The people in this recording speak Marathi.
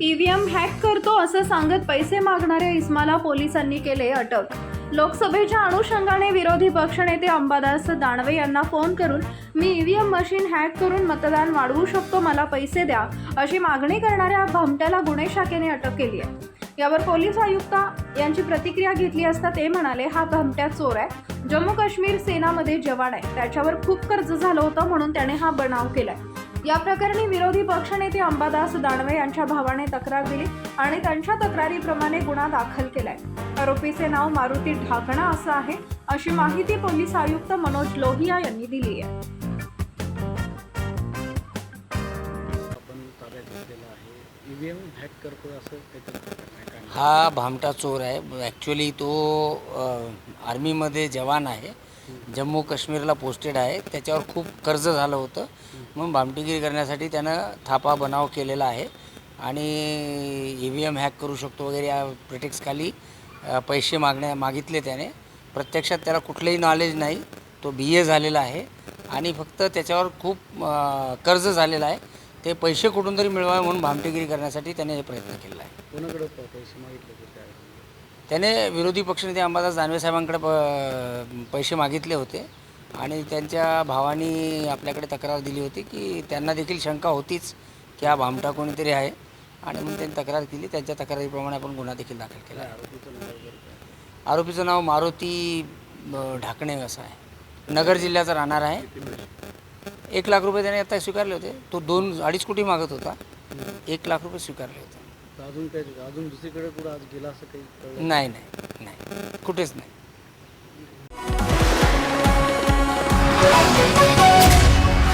ईव्हीएम हॅक करतो असं सांगत पैसे मागणाऱ्या इस्माला पोलिसांनी केले अटक. लोकसभेच्या अनुषंगाने विरोधी पक्षनेते अंबादास दानवे यांना फोन करून मी ईव्हीएम मशीन हॅक करून मतदान वाढवू शकतो मला पैसे द्या अशी मागणी करणाऱ्या भामट्याला गुन्हे शाखेने अटक केली आहे. यावर पोलीस आयुक्त यांची प्रतिक्रिया घेतली असता ते म्हणाले हा भामट्या चोर आहे. जम्मू काश्मीर सेनामध्ये जवान आहे. त्याच्यावर खूप कर्ज झालं होतं म्हणून त्याने हा बनाव केलाय. या प्रकरणी विरोधी पक्षनेते अंबादास दानवे यांच्या भावाने तक्रार दिली आणि त्यांच्या तक्रारीप्रमाणे गुन्हा दाखल केलाय. आरोपीचे नाव मारुती ढाकणा असं आहे अशी माहिती पोलीस आयुक्त मनोज लोहिया यांनी दिली आहे. आपण ताब्यात घेतलेला आहे. ईव्हीएम हॅक करतो असं काहीतरी प्रकरण आहे का? हा भामटा चोर आहे. ॲक्च्युली तो आर्मीमध्ये जवान आहे. जम्मू काश्मीरला पोस्टेड आहे. त्याच्यावर खूप कर्ज झालं होतं. म्हणून भामटीगिरी करण्यासाठी त्यानं थापा बनाव केलेला आहे. आणि ई व्ही एम हॅक करू शकतो वगैरे या प्रिटेक्सखाली पैसे मागण्या मागितले त्याने. प्रत्यक्षात त्याला कुठलंही नॉलेज नाही. तो बी ए झालेला आहे. आणि फक्त त्याच्यावर खूप कर्ज झालेलं आहे. ते पैसे कुठून तरी मिळवावे म्हणून भामटेगिरी करण्यासाठी त्याने हे प्रयत्न केला आहे. कोणाकडे पैसे मागितले त्याने विरोधी पक्षनेते अंबादास दानवे साहेबांकडे प पैसे मागितले होते. आणि त्यांच्या भावानी आपल्याकडे तक्रार दिली होती की त्यांना देखील शंका होतीच की हा भामटा कोणीतरी आहे. आणि म्हणून त्यांनी तक्रार केली. त्यांच्या तक्रारीप्रमाणे आपण गुन्हा देखील दाखल केला. आरोपीचं नाव मारुती ढाकणे असं आहे. नगर जिल्ह्याचा राहणार आहे. एक लाख रुपये त्याने आता स्वीकारले होते. तो दोन अडीच कोटी मागत होता. एक लाख रुपये स्वीकारले होते. अजून काय अजून दुसरीकडे कुठं आज गेला असं काही कळलं? नाही नाही नाही. कुठेच नाही.